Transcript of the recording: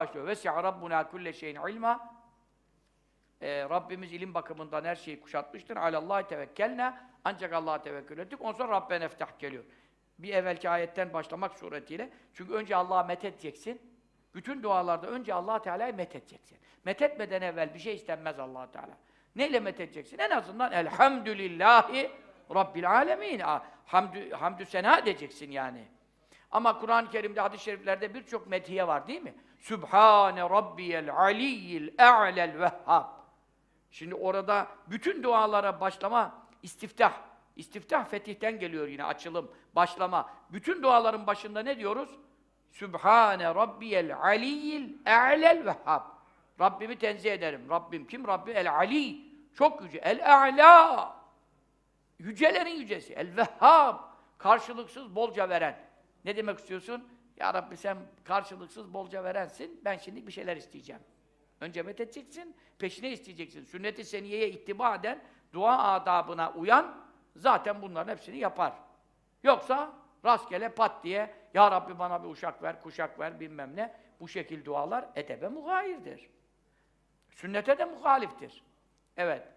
başlıyor. Vesi'a Rabbuna kulle şeyin ilma. Ee, Rabbimiz ilim bakımından her şeyi kuşatmıştır. Alallahi tevekkelne. Ancak Allah'a tevekkül ettik. Ondan sonra Rabbena eftah geliyor. Bir evvelki ayetten başlamak suretiyle. Çünkü önce Allah'a metedeceksin. Bütün dualarda önce allah Teala'yı metedeceksin. Methetmeden evvel bir şey istenmez allah Teala. Neyle methedeceksin? En azından Elhamdülillahi Rabbil alemin. Hamdü, hamdü sena edeceksin yani. Ama Kur'an-ı Kerim'de, hadis-i şeriflerde birçok medhiye var değil mi? Sübhane Rabbiyel Aliyyil E'lel Vehhab. Şimdi orada bütün dualara başlama, istiftah. İstiftah fetihten geliyor yine, açılım, başlama. Bütün duaların başında ne diyoruz? Sübhane Rabbiyel Aliyyil E'lel Vehhab. Rabbimi tenzih ederim. Rabbim kim? Rabbi El Ali. Çok yüce. El E'la. Yücelerin yücesi. El Vehhab. Karşılıksız bolca veren. Ne demek istiyorsun? Ya Rabbi sen karşılıksız bolca verensin. Ben şimdi bir şeyler isteyeceğim. Önce methedeceksin, peşine isteyeceksin. Sünnet-i seniyeye ittiba eden, dua adabına uyan zaten bunların hepsini yapar. Yoksa rastgele pat diye Ya Rabbi bana bir uşak ver, kuşak ver bilmem ne. Bu şekil dualar edebe muhayirdir. Sünnete de muhaliftir. Evet.